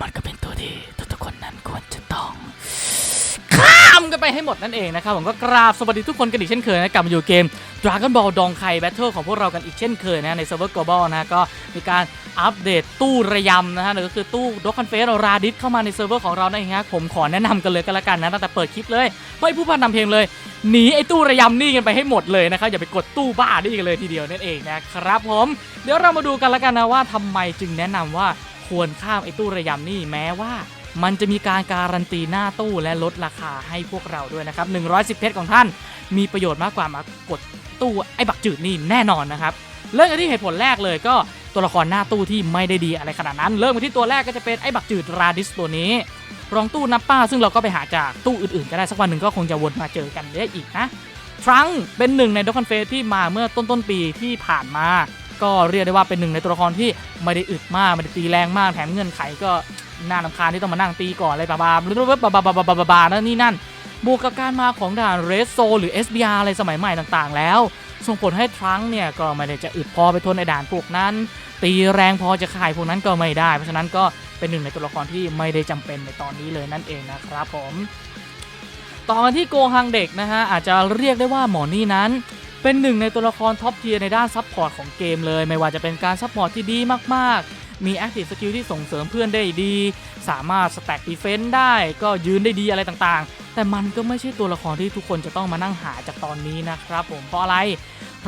มันก็เป็นตัวที่ทุกๆคนนั้นควรจะต้องข้ามกันไปให้หมดนั่นเองนะครับผมก็กราบสวัสดีทุกคนกันอีกเช่นเคยนะกลับมาอยู่เกม Dragon Ball ดองไค Battle ของพวกเรากันอีกเช่นเคยนะในเซิร์ฟเวอร์ global นะก็มีการอัปเดตตู้ระยำนะฮะนั่นก็คือตู้ด o ก c อนเฟสราดิสเข้ามาในเซิร์ฟเวอร์ของเรานั่นฮะผมขอแนะนำกันเลยก็แล้วกันนะตั้งแต่เปิดคลิปเลย ไม่ผู้พันนำเพลงเลยหนีไอ้ตู้ระยำนี่กันไปให้หมดเลยนะครับอย่าไปกดตู้บ้านี่กันเลยทีเดียวนั่นเองนะครับผมเดี๋ยวเรามาดูกันแล้วกันนะว่าทำไมจึงแนะนำว่า ควรข้ามไอ้ตู้ระยำนี่แม้ว่า มันจะมีการการันตีหน้าตู้และลดราคาให้พวกเราด้วยนะครับ110เพชรของท่าน มีประโยชน์มากกว่ามากดตู้ไอ้บักจืดนี่แน่นอนนะครับเริ่มกันที่เหตุผลแรกเลยก็ตัวละครหน้าตู้ที่ไม่ได้ดีอะไรขนาดนั้น เริ่มกันที่ตัวแรกก็จะเป็นไอ้บักจืดราดิสตัวนี้ รองตู้นับป้าซึ่งเราก็ไปหาจากตู้อื่นๆ ก็ได้สักวันหนึ่งก็คงจะวนมาเจอกันได้อีกนะทรังเป็นหนึ่งในด็อกคอนเฟสที่มาเมื่อต้นต้นปีที่ผ่านมา ก็เรียกได้ว่าเป็นหนึ่งในตัวละครที่ไม่ได้อึดมากไม่ได้ตีแรงมากแถมเงื่อนไขก็น่าลำคาญที่ต้องมานั่งตีก่อนอะไรบาบาหรือบาบาบาบาบาบานั่นนี่นั่นบวกกับการมาของด่านเรสโซหรือ SBR อะไรสมัยใหม่ต่างๆ แล้ว ส่งผลให้ทรังเนี่ยก็ไม่ได้จะอึดพอไปทนในด่านพวกนั้น ตีแรงพอจะขายพวกนั้นก็ไม่ได้ เพราะฉะนั้นก็เป็นหนึ่งในตัวละครที่ไม่ได้จำเป็นในตอนนี้เลยนั่นเองนะครับผม ต่อกันที่โกฮังเด็กนะฮะอาจจะเรียกได้ว่าหมอนี่นั้น เป็นหนึ่งในตัวละครท็อปเทียร์ในด้านซับพอร์ตของเกมเลย ไม่ว่าจะเป็นการซับพอร์ตที่ดีมากๆ มีแอคทีฟสกิลที่ส่งเสริมเพื่อนได้ดี สามารถสแต็กดีเฟนต์ได้ ก็ยืนได้ดีอะไรต่างๆ แต่มันก็ไม่ใช่ตัวละครที่ทุกคนจะต้องมานั่งหาจากตอนนี้นะครับผมเพราะอะไร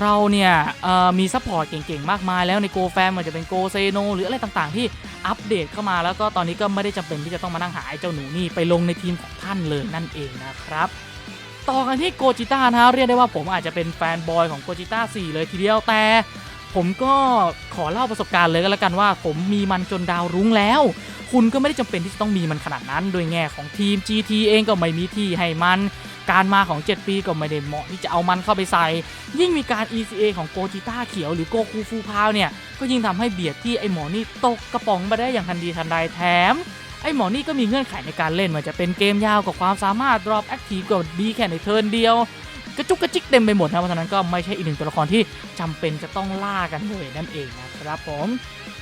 เราเนี่ยมีซัพพอร์ตเก่งๆ มากมายแล้วในโกแฟมมันจะเป็นโกเซโนหรืออะไรต่างๆ ที่อัปเดตเข้ามาแล้วก็ตอนนี้ก็ไม่ได้จำเป็นที่จะต้องมานั่งหาไอ้เจ้าหนูนี่ไปลงในทีมของท่านเลยนั่นเองนะครับ ต่อกันที่โกจิต้านะฮะเรียกได้ว่าผมอาจจะเป็นแฟนบอยของโกจิต้า4เลยทีเดียวแต่ผมก็ขอเล่าประสบการณ์เลยก็แล้วกันว่า ผมมีมันจนดาวรุ้งแล้ว คุณก็ไม่ได้จำเป็นที่จะต้องมีมันขนาดนั้น โดยแง่ของทีม GT เองก็ไม่มีที่ให้มัน การมาของ 7 ปีก็ไม่ได้เหมาะที่จะเอามันเข้าไปใส่ ยิ่งมีการ ECA ของโกจิต้าเขียวหรือโกคูฟูพาวเนี่ย ก็ยิ่งทำให้เบียดที่ไอหมอนี่ตกกระป๋องมาได้อย่างทันทีทันใดแถม ไอหมอนี่ก็มีเงื่อนไขในการเล่นมันจะเป็นเกมยาวกับความสามารถ drop active ก็ดีแค่ในเทิร์นเดียว กระจุกกระจิกเต็มไปหมดนะเพราะฉะนั้นก็ไม่ใช่อีกหนึ่งตัวละครที่จำเป็นจะต้องล่ากันเลยนั่นเองนะครับผม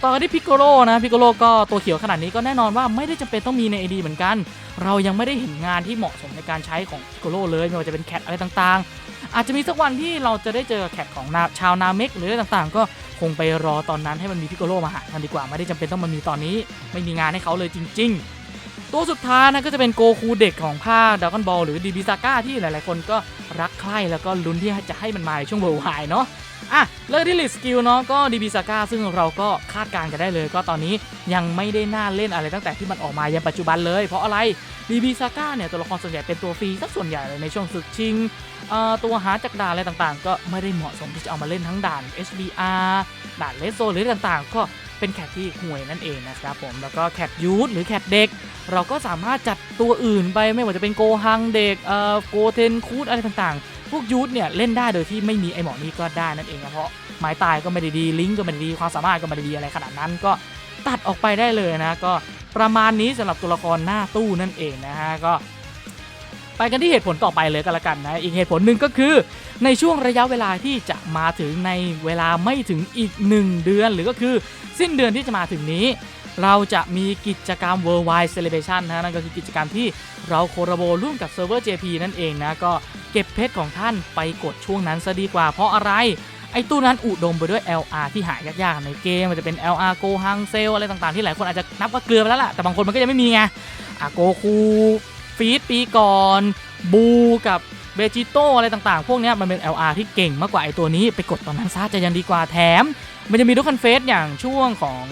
ต่อกันที่พิกโกโลนะพิกโกโลก็ตัวเขียวขนาดนี้ก็แน่นอนว่าไม่ได้จำเป็นต้องมีใน AD เหมือนกัน เรายังไม่ได้เห็นงานที่เหมาะสมในการใช้ของพิกโกโลเลยไม่ว่าจะเป็นแคทอะไรต่างๆ อาจจะมีสักวันที่เราจะได้เจอแขกของนาชาวนาเมกหรืออะไรต่างๆ ก็คงไปรอตอนนั้นให้มันมีพิกโกโลมาหากันดีกว่าไม่ได้จำเป็นต้องมันมีตอนนี้ ไม่มีงานให้เขาเลยจริง ๆ ตัวสุดท้ายนะก็จะเป็นโกคูเด็กของภาคดากอนบอลหรือดีบิซาก้าที่หลายๆ คนก็รักใคร่แล้วก็ลุ้นที่จะให้มันมาในช่วงเวอร์ไฮเนาะ อะเลิกที่ลิสกิลเนาะก็ดีบิซาก้าซึ่งเราก็คาดการณ์กันได้เลย ก็ตอนนี้ยังไม่ได้น่าเล่นอะไรตั้งแต่ที่มันออกมายันปัจจุบันเลย เพราะอะไรดีบิซาก้าเนี่ยตัวละครส่วนใหญ่เป็นตัวฟรีสักส่วนใหญ่เลยในช่วงศึกชิงตัวหาจากด่านอะไรต่างๆ ก็ไม่ได้เหมาะสมที่จะเอามาเล่นทั้งด่าน HBR ด่านเลสโซหรือต่างๆ ก็ เป็นแคทที่ห่วยนั่นเองนะครับผมแล้วก็แคทยูทหรือแคทเด็ก เราก็สามารถจัดตัวอื่นไปไม่ว่าจะเป็นโกฮังเด็กเอ่อโกเทนคูดอะไรต่างๆ พวกยูทเนี่ยเล่นได้โดยที่ไม่มีไอหมอนี่ก็ได้นั่นเองนะเพราะไม้ตายก็ไม่ได้ดีลิงก์ก็ไม่ได้ดีความสามารถก็ไม่ได้ดีอะไรขนาดนั้นก็ตัดออกไปได้เลยนะก็ประมาณนี้สำหรับตัวละครหน้าตู้นั่นเองนะฮะก็ ไปกันที่เหตุผลต่อไปเลยก็แล้วกันนะอีกเหตุผลหนึ่งก็คือ ในช่วงระยะเวลาที่จะมาถึงในเวลาไม่ถึงอีก 1 เดือน หรือก็คือสิ้นเดือนที่จะมาถึงนี้ เราจะมีกิจกรรม Worldwide Celebration นะนั่นก็คือกิจกรรมที่เราโคลาโบร่วมกับเซิร์ฟเวอร์ JP นั่นเองนะ ก็เก็บเพชรของท่านไปกดช่วงนั้นซะดีกว่า เพราะอะไร ไอ้ตู้นั้นอุดมไปด้วย LR ที่หายยากๆในเกม มันจะเป็น LR Go Hang s a l อะไรต่างๆ ที่หลายคนอาจจะนับว่าเกลือไปแล้วล่ะแต่บางคนมันก็ยังไม่มีไงอะโกคูฟีดปีก่อนบูกับ เบจิโตอะไรต่างๆ พวกนี้มันเป็น LR ที่เก่งมากกว่าไอตัวนี้ไปกดตอนนั้นซะจะยังดีกว่าแถม มันจะมีทุกคันเฟสอย่างช่วงของ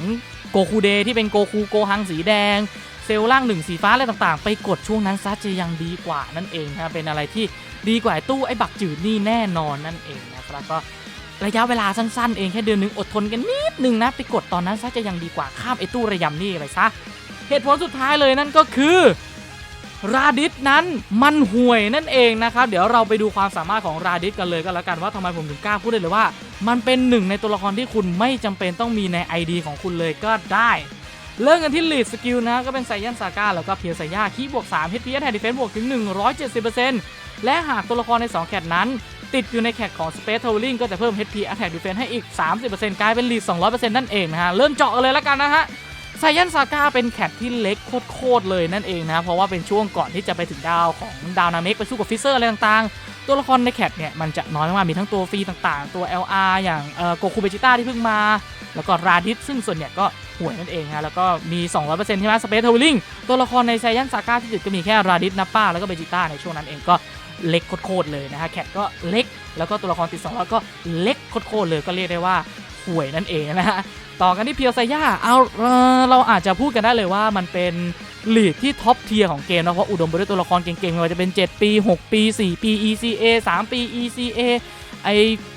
โกคูเดที่เป็นโกคูโกฮังสีแดง เซลล์ล่างหนึ่งสีฟ้าอะไรต่างๆ ไปกดช่วงนั้นซะจะยังดีกว่านั่นเองนะครับเป็นอะไรที่ดีกว่าไอตู้ไอ้บักจืดนี่แน่นอนนั่นเองนะครับก็ระยะเวลาสั้นๆ เองแค่เดือนหนึงอดทนกันนิดนึงนะ ไปกดตอนนั้นซะจะยังดีกว่าข้ามไอ้ตู้ระยำนี่ไปซะเหตุผลสุดท้ายเลยนั่นก็คือ ราดิสนั้นมันห่วยนั่นเองนะครับ เดี๋ยวเราไปดูความสามารถของราดิสกันเลยก็แล้วกันว่าทำไมผมถึงกล้าพูดได้เลยว่า มันเป็นหนึ่งในตัวละครที่คุณไม่จำเป็นต้องมีใน ID ของคุณเลยก็ได้เริ่มกันที่ลีดสกิลนะก็เป็นไซยันซาก้าแล้วก็เพียร์ไซย่าคีบวก3 HP แทนดิเฟนส์บวกถึง 170%และหากตัวละครใน 2 แคทนั้น ติดอยู่ในแคทของ Space Traveling ก็จะเพิ่ม HP Attack Defense ให้อีก 30%กลายเป็นลีด200%นั่นเองนะฮะ เริ่มเจาะกันเลยแล้วกันนะฮะ ไซยันซาก้าเป็นแคทที่เล็กโคตรเลยนั่นเองนะ เพราะว่าเป็นช่วงก่อนที่จะไปถึงดาวของดาวนาเมกไปสู้กับฟิเซอร์อะไรต่างๆ ตัวละครในแคทเนี่ยมันจะน้อยมากมีทั้งตัวฟรีต่างๆ ตัว LR อย่างโกคูเบจิต้าที่เพิ่งมา แล้วก็ราดิสซึ่งส่วนใหญ่ก็ห่วยนั่นเองฮะแล้วก็มี 200%ใช่ไหมสเปซเทอร์ลิงตัวละครในไซยันซาก้าที่ติดก็มีแค่ราดิสนัปป้าแล้วก็เบจิต้าในช่วงนั้นเองก็เล็กโคตรเลยนะฮะแคทก็เล็กแล้วก็ตัวละครติด200ก็เล็กโคตรเลยก็เรียกได้ว่า ห่วยนั่นเองนะฮะต่อกันที่เพียวไซย่าเอาเราอาจจะพูดกันได้เลยว่ามันเป็นลีดที่ท็อปเทียร์ของเกมนะเพราะอุดมไปด้วยตัวละครเก่งๆไม่ว่าจะเป็น 7 ปี 6 ปี 4 ปี ECA 3 ปี ECA ไอ้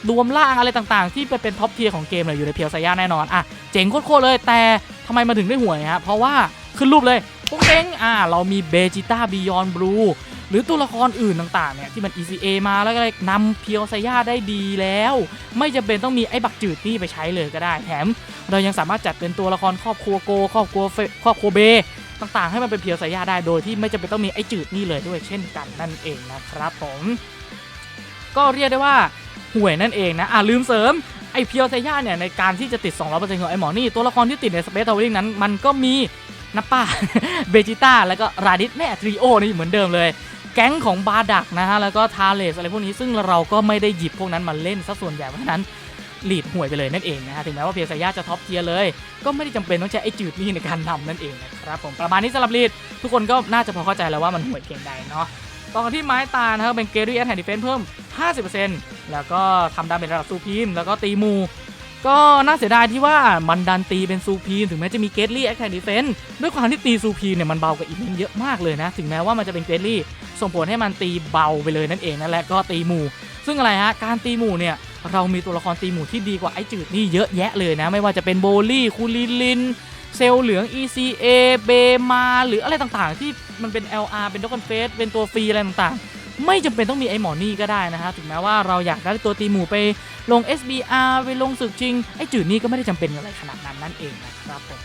รวมล่างอะไรต่างๆ ที่ไปเป็นท็อปเทียร์ของเกมเลยอยู่ในเพียวไซย่าแน่นอนอะเจ๋งโคตรเลยแต่ทำไมมาถึงได้ห่วยฮะเพราะว่าขึ้นรูปเลยปุ๊งเด้งอ่าเรามีเบจิต้าบิยอนบลู หรือตัวละครอื่นต่างๆเนี่ยที่มัน ECA มาแล้วก็เลยนำเพียวไซย่าได้ดีแล้ว ไม่จำเป็นต้องมีไอ้บักจืดนี่ไปใช้เลยก็ได้ แถม เรายังสามารถจัดเป็นตัวละครครอบครัวโก ครอบครัวเฟครอบครัวเบต่างๆ ให้มันเป็นเพียวสายยาได้โดยที่ไม่จำเป็นต้องมีไอ้จืดนี่เลยด้วยเช่นกันนั่นเองนะครับผมก็เรียกได้ว่าห่วยนั่นเองนะอ่าลืมเสริมไอ้เพียวไซย่าเนี่ยในการที่จะติด 200%ของไอ้หมอนี่ตัวละครที่ติดในสเปซทาวเวอร์นั้น มันก็มีนัปป้าเบจิต้าแล้วก็ราดิสแม่ทริโอนี่เหมือนเดิมเลย แก๊งของบาดักนะฮะ แล้วก็ทาเลสอะไรพวกนี้ซึ่งเราก็ไม่ได้หยิบพวกนั้นมาเล่นซะส่วนใหญ่เพราะฉะนั้นลีดห่วยไปเลยนั่นเองนะฮะ ถึงแม้ว่าเพียร์ไซย่าจะท็อปเทียร์เลย ก็ไม่ได้จำเป็นต้องใช้ไอจืดนี่ในการนำนั่นเองนะครับผมประมาณนี้สำหรับลีดทุกคนก็น่าจะพอเข้าใจแล้วว่ามันห่วยเพียงใดเนาะต่อนที่ไม้ตานะครับเป็นเกรี่แอนแฮนดิเฟนเพิ่ม 50%แล้วก็ทำดาเมจระดับซูพีมแล้วก็ตีมู ก็น่าเสียดายที่ว่ามันดันตีเป็นซูพีมถึงแม้จะมีเกตลี่แอคแทนดิเฟนด้วยความที่ตีซูพีมเนี่ยมันเบากว่าอีเวนเยอะมากเลยนะ ถึงแม้ว่ามันจะเป็นเกตลี่ ส่งผลให้มันตีเบาไปเลยนั่นเองนะแหละก็ตีหมู่ ซึ่งอะไรฮะการตีหมู่เนี่ยเรามีตัวละครตีหมู่ที่ดีกว่าไอ้จืดนี่เยอะแยะเลยนะ ไม่ว่าจะเป็นโบลี่คูลิลิน เซลเหลือง ECA เบมาหรืออะไรต่างๆ ที่มันเป็น LR เป็นด็อกกันเฟสเป็นตัวฟรีอะไรต่างๆ ไม่จำเป็นต้องมีไอ้หมอนี่ก็ได้นะฮะถึงแม้ว่าเราอยากได้ตัวตีหมู่ไปลง SBR ไปลงศึกชิง ไอ้จืดนี่ก็ไม่ได้จำเป็นอะไรขนาดนั้นนั่นเองนะครับผม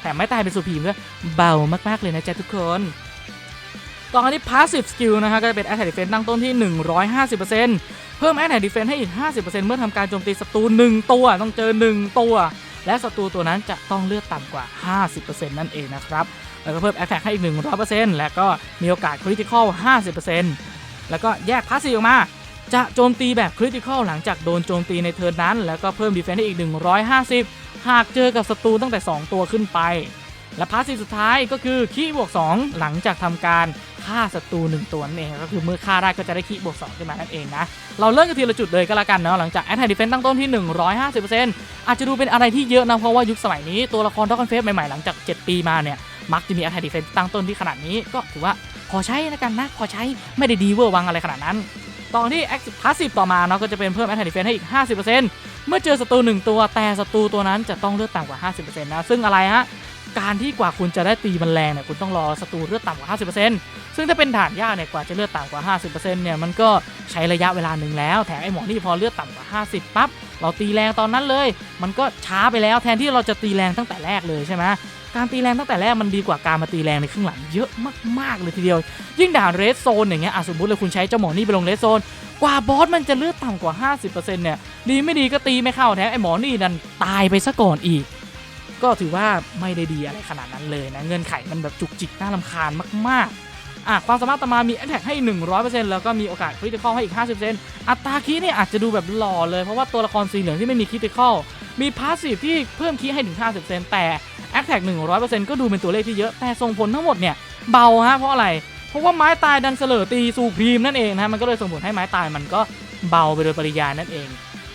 แถมไม่ตายเป็นสุพีมก็เบามากๆเลยนะจ๊ะทุกคน ต่อกันที่ passive skill นะฮะก็จะเป็น attack defense ตั้งต้นที่ 150%เพิ่ม attack defense ให้อีก 50%เมื่อทำการโจมตีศัตรู1ตัวต้องเจอ 1 ตัว และศัตรูตัวนั้นจะต้องเลือดต่ำกว่า 50%นั่นเองนะครับ แล้วก็เพิ่ม attack ให้อีก 100%และก็มีโอกาส critical 50%แล้วก็แยก passive ออกมาจะโจมตีแบบ critical หลังจากโดนโจมตีในเทิร์นนั้น แล้วก็เพิ่ม defense ให้อีก 150 หากเจอกับศัตรูตั้งแต่ 2 ตัวขึ้นไป และพาสซีสุดท้ายก็คือคีบวก 2 หลังจากทำการ ฆ่าศัตรูหนึ่งตัวนั่นเองก็คือเมื่อฆ่าได้ก็จะได้คีบวก2ขึ้นมานั่นเองนะเราเริ่มกันทีละจุดเลยก็แล้วกันเนาะหลังจากแอตแทนดิเฟนตั้งต้นที่ 150%อาจจะดูเป็นอะไรที่เยอะนะเพราะว่ายุคสมัยนี้ตัวละครด็อกกันเฟสใหม่ๆหลังจาก 7 ปีมาเนี่ยมักจะมีแอตแทนดิเฟนตั้งต้นที่ขนาดนี้ก็ถือว่าพอใช้นะกันนะพอใช้ไม่ได้ดีเวอร์วังอะไรขนาดนั้นตอนที่ Active Passive ต่อมาเนาะก็จะเป็นเพิ่ม Attack Defense ให้อีก 50%เมื่อเจอศัตรู1ตัวแต่ศัตรูตัวนั้นจะต้องเลือดต่ำกว่า 50%นะซึ่งอะไรฮะ การที่กว่าคุณจะได้ตีมันแรงเนี่ยคุณต้องรอศัตรูเลือดต่ำกว่า 50%ซึ่งถ้าเป็นด่านยากเนี่ยกว่าจะเลือดต่ำกว่า 50%เนี่ยมันก็ใช้ระยะเวลาหนึ่งแล้ว แถมไอ้หมอนี่พอเลือดต่ำกว่า 50 ปั๊บเราตีแรงตอนนั้นเลย มันก็ช้าไปแล้วแทนที่เราจะตีแรงตั้งแต่แรกเลยใช่ไหมการตีแรงตั้งแต่แรกมันดีกว่าการมาตีแรงในครึ่งหลังเยอะมากๆเลยทีเดียว ยิ่งด่านเรสโซนอย่างเงี้ยอสมมติเลยคุณใช้เจ้าหมอนี่ไปลงเรสโซนกว่าบอสมันจะเลือดต่ำกว่า 50%เนี่ยดีไม่ดีก็ตีไม่เข้าแถมไอ้หมอนี่ดันตายไปซะก่อนอีก ก็ถือว่าไม่ได้ดีอะไรขนาดนั้นเลยนะ เงื่อนไขมันแบบจุกจิกน่ารำคาญมากๆอะความสามารถตมามี a t t a c k ให้ 100%แล้วก็มีโอกาส critical ให้อีก 50%อัตราคีเนี่ยอาจจะดูแบบหล่อเลยเพราะว่าตัวละครสีเหลืองที่ไม่มี critical มี passive ที่เพิ่มคีให้ถึง 50%แต่ attack 100%ก็ดูเป็นตัวเลขที่เยอะแต่ส่งผลทั้งหมดเนี่ยเบาฮะเพราะอะไรเพราะว่าไม้ตายดันเสลอตีซูพรีมนั่นเองนะฮะมันก็เลยส่งผลให้ไม้ตายมันก็เบาไปโดยปริยายนั่นเอง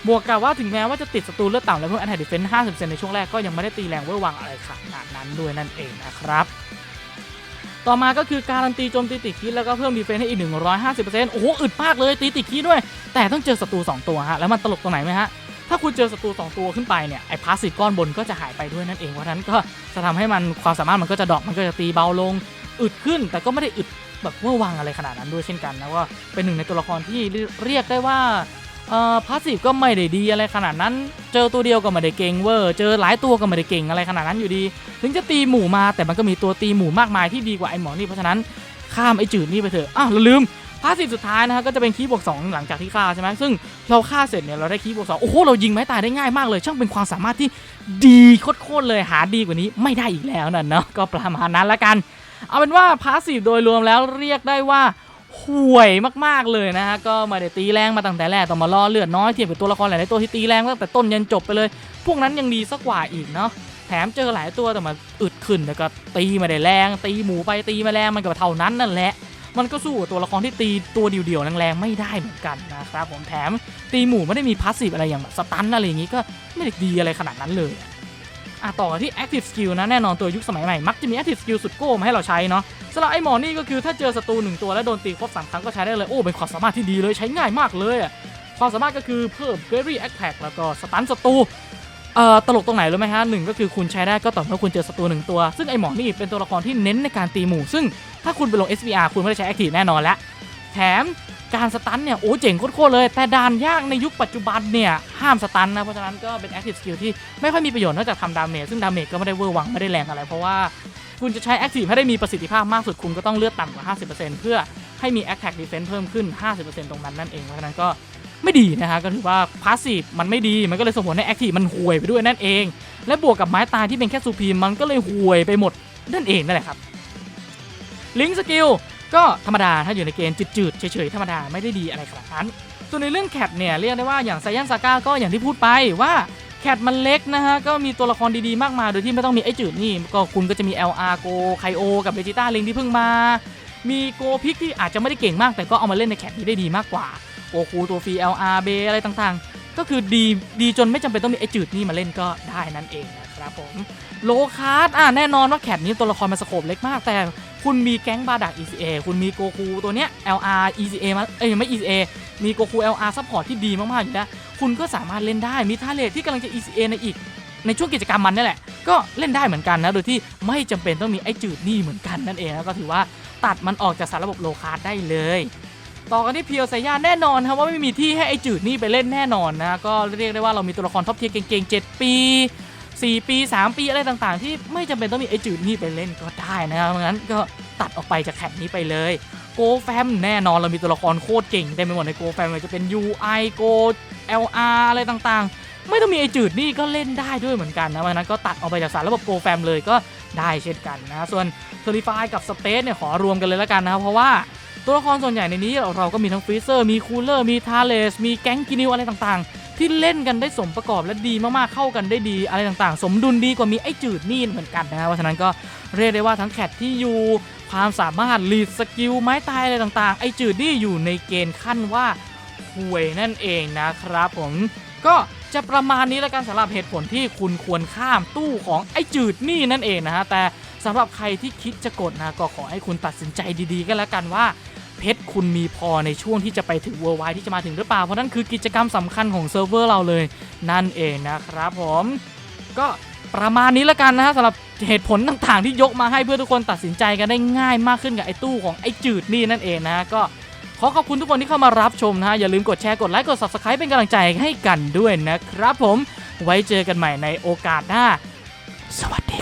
บวกกับว่าถึงแม้ว่าจะติดศัตรูเลือดต่ำแล้วเพิ่ม attack defense 50%ในช่วงแรกก็ยังไม่ได้ตีแรงเวอร์วังอะไรขนาดนั้นด้วยนั่นเองนะครับ ต่อมาก็คือการันตีโจมตีติดคีแล้วก็เพิ่มดีเฟนส์ให้อีก 150%โอ้โหอึดมากเลยตีติดคีด้วย แต่ต้องเจอศัตรู2ตัวฮะแล้วมันตลกตรงไหนไหมฮะถ้าคุณเจอศัตรู2ตัวขึ้นไปเนี่ยไอ้พาสซีก้อนบนก็จะหายไปด้วยนั่นเองเพราะนั้นก็จะทำให้มันความสามารถมันก็จะดรอปมันก็จะตีเบาลงอึดขึ้น แต่ก็ไม่ได้อึดแบบเวอร์วังอะไรขนาดนั้นด้วยเช่นกันนะว่าเป็นหนึ่งในตัวละครที่เรียกได้ว่า เอ่อพาสซีฟก็ไม่ได้ดีอะไรขนาดนั้น เจอตัวเดียวก็ไม่ได้เก่งเวอร์ เจอหลายตัวก็ไม่ได้เก่งอะไรขนาดนั้นอยู่ดี ถึงจะตีหมู่มาแต่มันก็มีตัวตีหมู่มากมายที่ดีกว่าไอ้หมอนี่เพราะฉะนั้นข้ามไอ้จืดนี่ไปเถอะอ้าวลืมพาสซีฟสุดท้ายนะฮะก็จะเป็นคีย์บวก2หลังจากที่ฆ่าใช่ไหมซึ่งเราฆ่าเสร็จเนี่ยเราได้คีย์บวก2โอ้โหเรายิงไม้ตายได้ง่ายมากเลย ช่างเป็นความสามารถที่ดีโคตรเลยหาดีกว่านี้ไม่ได้อีกแล้วนั่นเนาะก็ประมาณนั้นละกัน เอาเป็นว่าพาสซีฟโดยรวมแล้วเรียกได้ว่า ห่วยมากๆเลยนะฮะก็มาได้ตีแรงมาตั้งแต่แรกต้องมารอเลือดน้อยเทียบกับตัวละครหลายตัวที่ตีแรงตั้งแต่ต้นยันจบไปเลย พวกนั้นยังดีสักกว่าอีกเนาะแถมเจอหลายตัวแต่มาอึดขึ้นแล้วก็ตีมาได้แรง ตีหมูไปตีมาแรงมันก็เท่านั้นนั่นแหละ มันก็สู้ตัวละครที่ตีตัวเดียวๆแรงๆไม่ได้เหมือนกันนะครับผมแถมตีหมูไม่ได้มีพาสซีฟอะไรอย่างแบบสตันอะไรอย่างงี้ก็ไม่ได้ดีอะไรขนาดนั้นเลย อะต่อกันที่ Active Skill นะแน่นอนตัวยุคสมัยใหม่ มักจะมี Active Skill สุดโก้มาให้เราใช้เนาะสำหรับไอ้หมอนี่ก็คือถ้าเจอศัตรูหนึ่งตัวแล้วโดนตีครบสามครั้งก็ใช้ได้เลย โอ้ เป็นความสามารถที่ดีเลยใช้ง่ายมากเลยอะความสามารถก็คือเพิ่ม g r a v y Attack แล้วก็สตันศัตรูเอ่อตลกตรงไหนรู้ไหมฮะหนึ่งก็คือคุณใช้ได้ก็ต่อเมื่อคุณเจอศัตรูหนึ่งตัว ซึ่งไอ้หมอนี่เป็นตัวละครที่เน้นในการตีหมู่ ซึ่งถ้าคุณไปลง SVR คุณไม่ได้ใช้ Active แน่นอนแล้วแถม การสตันเนี่ยโอ้เจ๋งโคตรเลย แต่ด่านยากในยุคปัจจุบันเนี่ยห้ามสตันนะ เพราะฉะนั้นก็เป็น Active Skill ที่ไม่ค่อยมีประโยชน์นอกจากทำดาเมจซึ่งดาเมจก็ไม่ได้เวอร์วังไม่ได้แรงอะไร เพราะว่าคุณจะใช้ Active ให้ได้มีประสิทธิภาพมากสุดคุณก็ต้องเลือดต่ำกว่า 50%เพื่อให้มี Attack Defense เพิ่มขึ้น 50%ตรงนั้นนั่นเอง เพราะฉะนั้นก็ไม่ดีนะฮะก็ถือว่า Passive มันไม่ดีมันก็เลยส่งผลให้ Active มันห่วยไปด้วยนั่นเอง และบวกกับไม้ตายที่เป็นแค่ซูพีมมันก็เลยห่วยไปหมดนั่นเองนั่นแหละครับลิงสกิล ก็ธรรมดาถ้าอยู่ในเกณฑ์จืดๆเฉยๆธรรมดาไม่ได้ดีอะไรขนาดนั้นส่วนในเรื่องแคทเนี่ยเรียกได้ว่าอย่างไซยันซาก้าก็อย่างที่พูดไปว่าแคทมันเล็กนะฮะ ก็มีตัวละครดีๆ มากมาย โดยที่ไม่ต้องมีไอ้จืดนี่ ก็คุณก็จะมี LR โกไคโอ กับเบจิต้าลิงที่เพิ่งมา มีโกพิกที่อาจจะไม่ได้เก่งมาก แต่ก็เอามาเล่นในแคทนี้ได้ดีมากกว่าโกคูตัวฟรี LR เบอะไรต่างๆ ก็คือดีดีจนไม่จำเป็นต้องมีไอ้จืดนี่มาเล่นก็ได้นั่นเองนะครับผมโลคาร์ดอะแน่นอนว่าแคทนี้ตัวละครมันสโคปเล็กมากแต่ คุณมีแก๊งบาดัก ECA คุณมีโกคูตัวเนี้ย LR ECA มาเอ้ยไม่ ECA มีโกคู LR ซัพพอร์ตที่ดีมากๆอยู่แล้วคุณก็สามารถเล่นได้มีท่าเลทที่กำลังจะ ECA ในอีก ในช่วงกิจกรรมมันนี่แหละ ก็เล่นได้เหมือนกันนะโดยที่ไม่จำเป็นต้องมีไอ้จืดนี่เหมือนกันนั่นเองแล้วก็ถือว่าตัดมันออกจากสารระบบโลคาร์ดได้เลยต่อกันที่เพียวไซย่าแน่นอนครับว่าไม่มีที่ให้ไอ้จืดนี่ไปเล่นแน่นอนนะ ก็เรียกได้ว่าเรามีตัวละครท็อปเทียร์เก่งๆ 7 ปี 4 ปี 3 ปีอะไรต่างๆ ที่ไม่จำเป็นต้องมีไอ้จืดนี่ไปเล่นก็ได้นะครับงั้นก็ตัดออกไปจากแข่งนี้ไปเลยโกแฟมแน่นอนเรามีตัวละครโคตรเก่งเต็มไปหมดในโกแฟมเลยจะเป็น UI Go LR อะไรต่างๆ ไม่ต้องมีไอ้จืดนี่ก็เล่นได้ด้วยเหมือนกันนะเพราะฉะนั้นก็ตัดออกไปจากสารระบบโกแฟมเลยก็ได้เช่นกันนะ ส่วน s o l i f y กับ Space เนี่ยขอรวมกันเลยแล้วกันนะครับ เพราะว่าตัวละครส่วนใหญ่ในนี้เราก็มีทั้งฟรีเซอร์มีคูลเลอร์มีทาเลสมีแก๊งกินิวอะไรต่างๆ ที่เล่นกันได้สมประกอบและดีมากๆเข้ากันได้ดีอะไรต่างๆ สมดุลดีกว่ามีไอ้จืดนี่เหมือนกันนะครับเพราะฉะนั้นก็เรียกได้ว่าทั้งแคทที่อยู่ความสามารถลีดสกิลไม้ตายอะไรต่างๆ ไอ้จืดนี่อยู่ในเกณฑ์ขั้นว่าห่วยนั่นเองนะครับผมก็จะประมาณนี้แล้วกันสำหรับเหตุผลที่คุณควรข้ามตู้ของไอ้จืดนี่นั่นเองนะฮะแต่สำหรับใครที่คิดจะกดนะก็ขอให้คุณตัดสินใจดีๆก็แล้วกันว่า เพชรคุณมีพอในช่วงที่จะไปถึงเวอร์ไวที่จะมาถึงหรือเปล่า เพราะนั่นคือกิจกรรมสำคัญของเซิร์ฟเวอร์เราเลยนั่นเองนะครับผมก็ประมาณนี้ล้วกันนะฮะสำหรับเหตุผลต่างๆ ที่ยกมาให้เพื่อทุกคนตัดสินใจกันได้ง่ายมากขึ้นกับไอ้ตู้ของไอ้จืดนี่นั่นเองนะก็ขอขอบคุณทุกคนที่เข้ามารับชมนะฮะ อย่าลืมกดแชร์ กดไลค์ กด subscribe เป็นกำลังใจให้กันด้วยนะครับผม ไว้เจอกันใหม่ในโอกาสหน้า สวัสดี